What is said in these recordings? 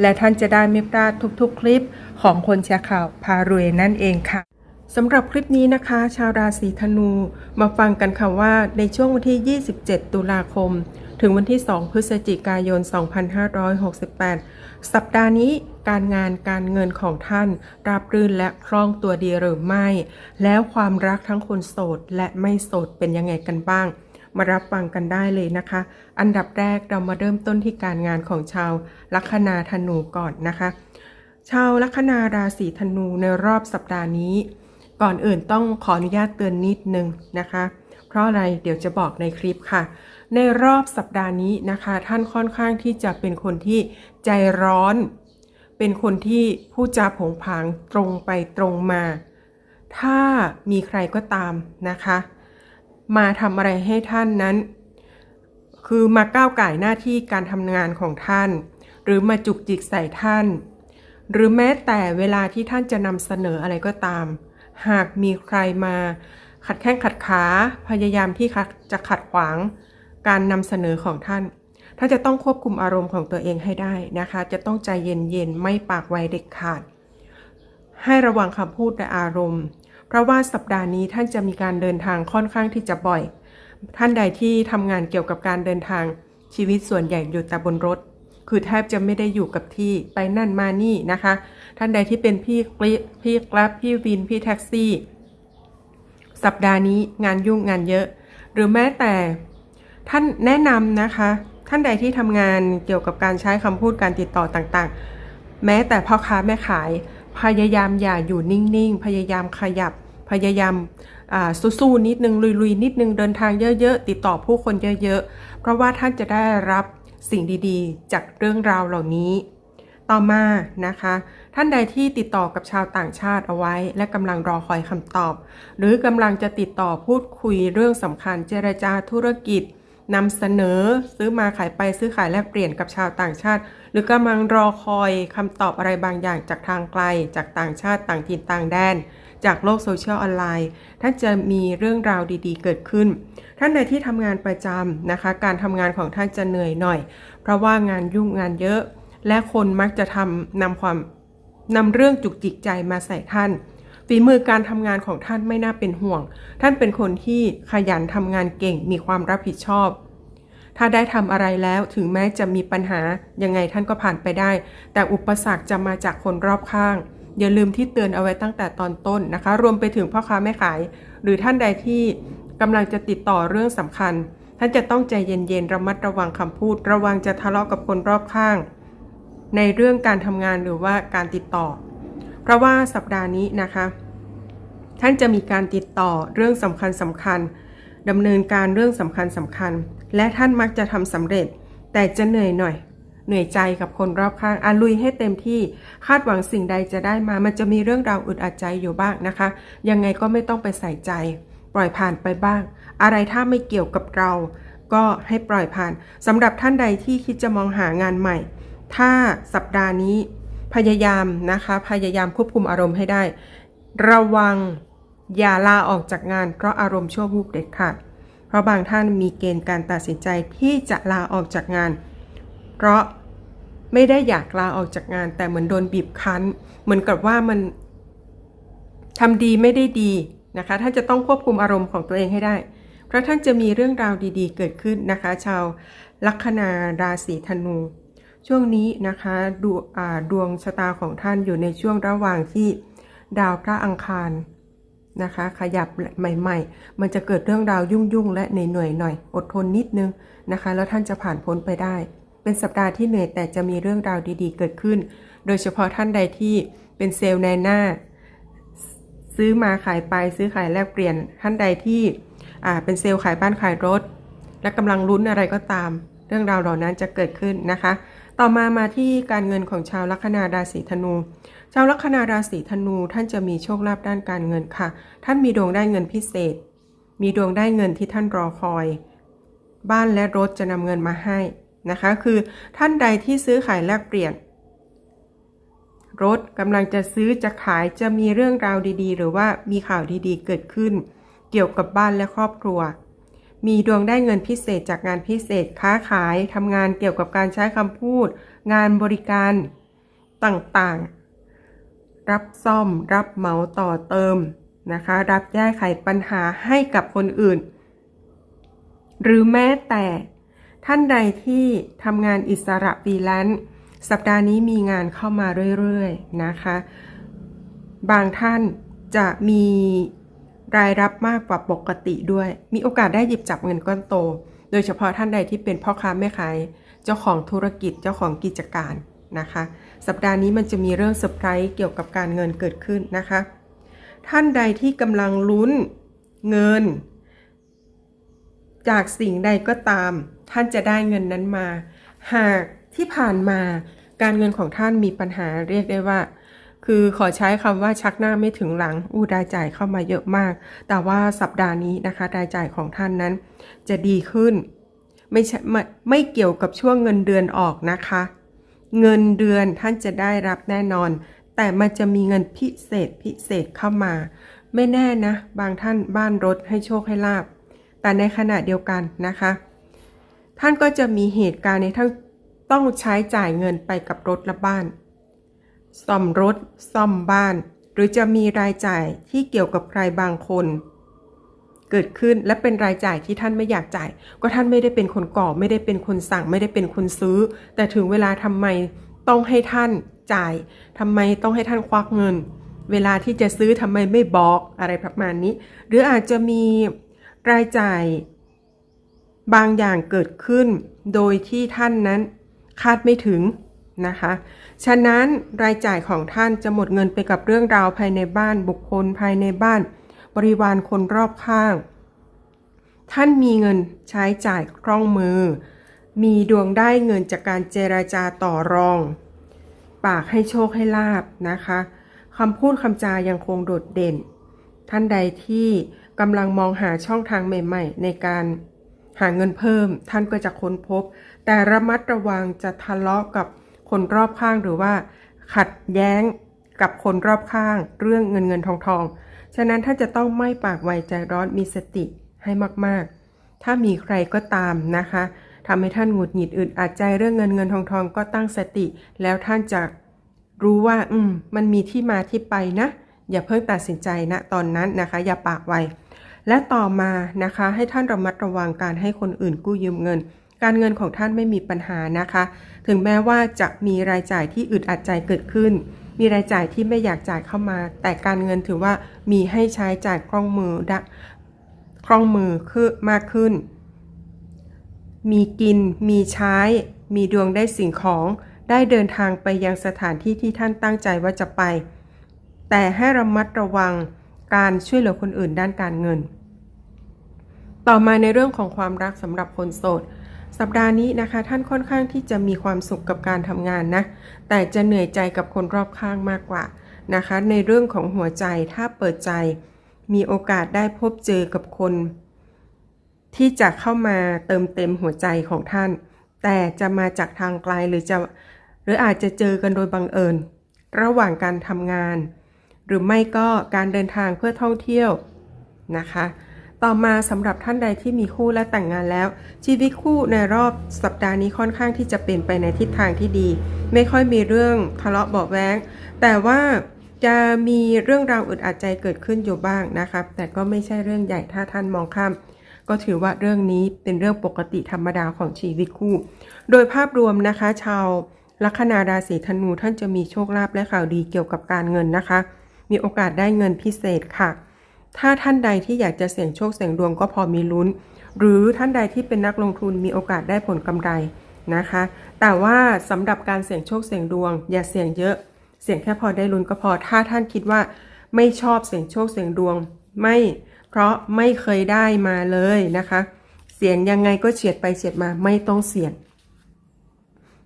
และท่านจะได้ไม่พลาดทุกๆ คลิปของคนแชร์ข่าวพารวยนั่นเองค่ะสำหรับคลิปนี้นะคะ ชาวราศีธนูมาฟังกันค่ะว่าในช่วงวันที่ 27 ตุลาคม ถึงวันที่ 2 พฤศจิกายน 2568 สัปดาห์นี้การงานการเงินของท่าน ราบรื่นและคล่องตัวดีหรือไม่ แล้วความรักทั้งคนโสดและไม่โสดเป็นยังไงกันบ้าง มารับฟังกันได้เลยนะคะ อันดับแรกเรามาเริ่มต้นที่การงานของชาวลัคนาธนูก่อนนะคะ ชาวลัคนาราศีธนูในรอบสัปดาห์นี้ ก่อนอื่นต้องขออนุญาตเตือนนิดนึงนะคะ เพราะอะไรเดี๋ยวจะบอกในคลิปค่ะ ในรอบสัปดาห์นี้นะคะ ท่านค่อนข้างที่จะเป็นคนที่ใจร้อน เป็นคนที่พูดจาผงผางตรงไปตรงมา ถ้ามีใครก็ตามนะคะ มาทำอะไรให้ท่านนั้น คือมาก้าวไก่หน้าที่การทำงานของท่าน หรือมาจุกจิกใส่ท่าน หรือแม้แต่เวลาที่ท่านจะนำเสนออะไรก็ตาม หากมีใครมา ขัดแข้งขัดขาพยายามที่จะขัดขวาง การนำเสนอของท่านท่านจะต้องควบคุมอารมณ์ของตัวเองให้ได้นะคะ จะต้องใจเย็นๆ ไม่ปากไวเด็ดขาด ให้ระวังคำพูดและอารมณ์ เพราะว่าสัปดาห์นี้ท่านจะมีการเดินทางค่อนข้างที่จะบ่อย ท่านใดที่ทำงานเกี่ยวกับการเดินทางชีวิตส่วนใหญ่อยู่แต่บนรถ คือแทบจะไม่ได้อยู่กับที่ไปนั่นมานี่นะคะ ท่านใดที่เป็นพี่กลิพี่กราฟพี่วินพี่แท็กซี่ สัปดาห์นี้งานยุ่งงานเยอะ หรือแม้แต่ท่านแนะนำนะคะ ท่านใดที่ทำงานเกี่ยวกับการใช้คำพูดการติดต่อต่างๆ แม้แต่พ่อค้าแม่ขาย พยายามอย่าอยู่นิ่งๆ พยายามขยับ พยายามสู้ๆนิดนึงลุยๆ นิดนึงเดินทางเยอะๆ ติดต่อผู้คนเยอะๆ เพราะว่าท่านจะได้รับสิ่งดีๆ จากเรื่องราวเหล่านี้ ต่อมานะคะ ท่านใดที่ติดต่อกับชาวต่างชาติเอาไว้ และกำลังรอคอยคำตอบ หรือกำลังจะติดต่อพูดคุยเรื่องสำคัญเจรจาธุรกิจ นำเสนอซื้อมาขายไปซื้อขายแลกเปลี่ยนกับชาวต่างชาติ หรือกำลังรอคอยคำตอบอะไรบางอย่างจากทางไกล จากต่างชาติต่างถิ่นต่างแดน จากโลกโซเชียลออนไลน์ท่านจะมีเรื่องราวดีๆ เกิดขึ้น ท่านใดที่ทำงานประจำนะคะ การทำงานของท่านจะเหนื่อยหน่อย เพราะว่างานยุ่งงานเยอะ และคนมักจะทำนำความนำเรื่องจุกจิกใจมาใส่ท่าน ฝีมือการทำงานของท่านไม่น่าเป็นห่วง ท่านเป็นคนที่ขยันทำงานเก่งมีความรับผิดชอบ ถ้าได้ทำอะไรแล้วถึงแม้จะมีปัญหายังไงท่านก็ผ่านไปได้ แต่อุปสรรคจะมาจากคนรอบข้าง อย่าลืมที่เตือนเอาไว้ตั้งแต่ตอนต้นนะคะ รวมไปถึงพ่อค้าแม่ขาย หรือท่านใดที่กำลังจะติดต่อเรื่องสำคัญ ท่านจะต้องใจเย็นๆระมัดระวังคำพูด ระวังจะทะเลาะกับคนรอบข้าง ในเรื่องการทำงานหรือว่าการติดต่อ เพราะว่าสัปดาห์นี้นะคะ ท่านจะมีการติดต่อเรื่องสำคัญสำคัญดำเนินการเรื่องสำคัญสำคัญ และท่านมักจะทำสำเร็จ แต่จะเหนื่อยหน่อย เหนื่อยใจกับคนรอบข้างอาลุยให้เต็มที่คาดหวังสิ่งใดจะได้มา มันจะมีเรื่องราวอึดอัดใจอยู่บ้างนะคะ ยังไงก็ไม่ต้องไปใส่ใจ ปล่อยผ่านไปบ้าง อะไรถ้าไม่เกี่ยวกับเรา ก็ให้ปล่อยผ่านสำหรับท่านใดที่คิดจะมองหางานใหม่ ถ้าสัปดาห์นี้ พยายามนะคะพยายามควบคุมอารมณ์ให้ได้ ระวังอย่าลาออกจากงาน เพราะอารมณ์ชั่ววูบเด็ดขาดเพราะบางท่านมีเกณฑ์การตัดสินใจที่จะลาออกจากงาน เพราะไม่ได้อยากลาออกจากงาน แต่เหมือนโดนบีบคั้น เหมือนกับว่ามันทำดีไม่ได้ดีนะคะท่านจะต้องควบคุมอารมณ์ของตัวเองให้ได้ เพราะท่านจะมีเรื่องราวดีๆ เกิดขึ้นนะคะ ชาวลัคนาราศีธนู ช่วงนี้นะคะดวดวงชะตาของท่านอยู่ในช่วงระหว่างที่ดาวพระอังคารนะคะ ขยับใหม่ ๆ มันจะเกิดเรื่องราวยุ่งๆและเหนื่อยๆหน่อย อดทนนิดนึงนะคะ แล้วท่านจะผ่านพ้นไปได้ เป็นสัปดาห์ที่เหนื่อยแต่จะมีเรื่องราวดีๆ เกิดขึ้น โดยเฉพาะท่านใดที่เป็นเซลล์ในหน้า ซื้อมาขายไปซื้อขายแลกเปลี่ยน ท่านใดที่เป็นเซลล์ขายบ้านขายรถ และกำลังลุ้นอะไรก็ตาม เรื่องราวเหล่านั้นจะเกิดขึ้นนะคะ ต่อมามาที่การเงินของชาวลัคนาราศีธนู ชาวลัคนาราศีธนูท่านจะมีโชคลาภด้านการเงินค่ะ ท่านมีดวงได้เงินพิเศษ มีดวงได้เงินที่ท่านรอคอย บ้านและรถจะนำเงินมาให้นะคะ คือท่านใดที่ซื้อขายแลกเปลี่ยน รถกำลังจะซื้อจะขายจะมีเรื่องราวดีๆ หรือว่ามีข่าวดีๆ เกิดขึ้น เกี่ยวกับบ้านและครอบครัว มีดวงได้เงินพิเศษจากงานพิเศษค้าขายทำงานเกี่ยวกับการใช้คำพูด งานบริการต่างๆ รับซ่อม รับเหมาต่อเติมนะคะ รับแก้ไขปัญหาให้กับคนอื่น หรือแม้แต่ท่านใดที่ทำงานอิสระฟรีแลนซ์สัปดาห์นี้มีงานเข้ามาเรื่อยๆนะคะ บางท่านจะมี รายรับมากกว่าปกติด้วย มีโอกาสได้หยิบจับเงินก้อนโต โดยเฉพาะท่านใดที่เป็นพ่อค้าแม่ขาย เจ้าของธุรกิจเจ้าของกิจการนะคะ สัปดาห์นี้มันจะมีเรื่องเซอร์ไพรส์เกี่ยวกับการเงินเกิดขึ้นนะคะ ท่านใดที่กำลังลุ้นเงิน จากสิ่งใดก็ตาม ท่านจะได้เงินนั้นมา หากที่ผ่านมาการเงินของท่านมีปัญหาเรียกได้ว่า คือขอใช้คำว่าชักหน้าไม่ถึงหลัง อู้รายจ่ายเข้ามาเยอะมาก แต่ว่าสัปดาห์นี้นะคะรายจ่ายของท่านนั้น จะดีขึ้น ไม่ใช่ไม่ไม่เกี่ยวกับช่วงเงินเดือนออกนะคะ เงินเดือนท่านจะได้รับแน่นอน แต่มันจะมีเงินพิเศษพิเศษเข้ามา ไม่แน่นะ บางท่านบ้านรถให้โชคให้ลาบ แต่ในขณะเดียวกันนะคะ ท่านก็จะมีเหตุการณ์ในทั้งต้องใช้จ่ายเงินไปกับรถและบ้าน ซ่อมรถ ซ่อมบ้าน หรือจะมีรายจ่ายที่เกี่ยวกับใครบางคน เกิดขึ้นและเป็นรายจ่ายที่ท่านไม่อยากจ่าย ก็ท่านไม่ได้เป็นคนก่อ ไม่ได้เป็นคนสั่ง ไม่ได้เป็นคนซื้อ แต่ถึงเวลาทำไมต้องให้ท่านจ่ายทำไมต้องให้ท่านควักเงิน เวลาที่จะซื้อทำไมไม่บอกอะไรประมาณนี้ หรืออาจจะมีรายจ่ายบางอย่างเกิดขึ้น โดยที่ท่านนั้นคาดไม่ถึง นะคะ ฉะนั้นรายจ่ายของท่านจะหมดเงินไปกับเรื่องราวภายในบ้านบุคคลภายในบ้าน บริวารคนรอบข้าง ท่านมีเงินใช้จ่ายคล่องมือ มีดวงได้เงินจากการเจราจาต่อรอง ปากให้โชคให้ลาบนะคะคำพูดคำจายังคงโดดเด่น ท่านใดที่กำลังมองหาช่องทางใหม่ ๆ ในการหาเงินเพิ่มท่านก็จะค้นพบ แต่ระมัดระวังจะทะเลาะกับ คนรอบข้างหรือว่า ขัดแย้งกับคนรอบข้าง เรื่องเงินเงินทองทองฉะนั้นท่านจะต้องไม่ปากไวใจร้อนมีสติให้มากๆ ถ้ามีใครก็ตามนะคะทำให้ท่านหงุดหงิดอึดอัดใจเรื่องเงินเงินทองทองก็ตั้งสติ แล้วท่านจะรู้ว่า อืม มันมีที่มาที่ไปนะ อย่าเพิ่งตัดสินใจนะตอนนั้นนะคะ อย่าปากไวและต่อมานะคะ ให้ท่านระมัดระวังการให้คนอื่นกู้ยืมเงิน การเงินของท่านไม่มีปัญหานะคะ ถึงแม้ว่าจะมีรายจ่ายที่อึดอัดใจเกิดขึ้น มีรายจ่ายที่ไม่อยากจ่ายเข้ามา แต่การเงินถือว่ามีให้ใช้จ่ายคล่องมือดะคล่องมือคือมากขึ้น มีกิน มีใช้ มีดวงได้สิ่งของ ได้เดินทางไปยังสถานที่ที่ท่านตั้งใจว่าจะไป แต่ให้ระมัดระวังการช่วยเหลือคนอื่นด้านการเงิน ต่อมาในเรื่องของความรักสำหรับคนโสด สัปดาห์นี้นะคะ ท่านค่อนข้างที่จะมีความสุขกับการทำงานนะ แต่จะเหนื่อยใจกับคนรอบข้างมากกว่านะคะ ในเรื่องของหัวใจถ้าเปิดใจ มีโอกาสได้พบเจอกับคน ที่จะเข้ามาเติมเต็มหัวใจของท่าน แต่จะมาจากทางไกลหรือจะหรืออาจจะเจอกันโดยบังเอิญ ระหว่างการทำงาน หรือไม่ก็การเดินทางเพื่อท่องเที่ยวนะคะ ต่อมาสำหรับท่านใดที่มีคู่และแต่งงานแล้ว ชีวิตคู่ในรอบสัปดาห์นี้ค่อนข้างที่จะเป็นไปในทิศทางที่ดี ไม่ค่อยมีเรื่องทะเลาะเบาะแว้งแต่ว่าจะมีเรื่องราวอึดอัดใจเกิดขึ้นอยู่บ้างนะครับ แต่ก็ไม่ใช่เรื่องใหญ่ถ้าท่านมองข้าม ก็ถือว่าเรื่องนี้เป็นเรื่องปกติธรรมดาของชีวิตคู่ โดยภาพรวมนะคะ ชาวลัคนาราศีธนูท่านจะมีโชคลาภและข่าวดีเกี่ยวกับการเงินนะคะ มีโอกาสได้เงินพิเศษค่ะ ถ้าท่านใดที่อยากจะเสี่ยงโชคเสี่ยงดวงก็พอมีลุ้น หรือท่านใดที่เป็นนักลงทุนมีโอกาสได้ผลกำไรนะคะ แต่ว่าสำหรับการเสี่ยงโชคเสี่ยงดวง อย่าเสี่ยงเยอะ เสี่ยงแค่พอได้ลุ้นก็พอ ถ้าท่านคิดว่าไม่ชอบเสี่ยงโชคเสี่ยงดวง ไม่ เพราะไม่เคยได้มาเลยนะคะ เสี่ยงยังไงก็เฉียดไปเฉียดมาไม่ต้องเสี่ยง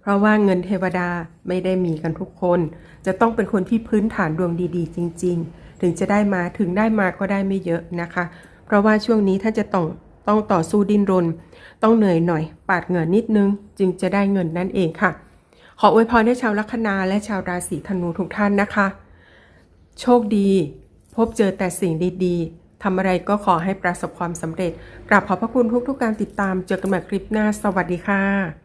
เพราะว่าเงินเทวดาไม่ได้มีกันทุกคน จะต้องเป็นคนที่พื้นฐานดวงดี ๆ จริง ๆ ถึงจะได้มาถึงได้มาก็ได้ไม่เยอะนะคะ เพราะว่าช่วงนี้ท่านจะต้องต้องต่อสู้ดิ้นรน ต้องเหนื่อยหน่อย ปาดเหงื่อนิดนึง จึงจะได้เงินนั่นเองค่ะ ขออวยพรให้ชาวลัคนาและชาวราศีธนูทุกท่านนะคะ โชคดี พบเจอแต่สิ่งดีๆทำอะไรก็ขอให้ประสบความสำเร็จกราบขอบพระคุณทุกๆการติดตามเจอกันใหม่คลิปหน้า สวัสดีค่ะ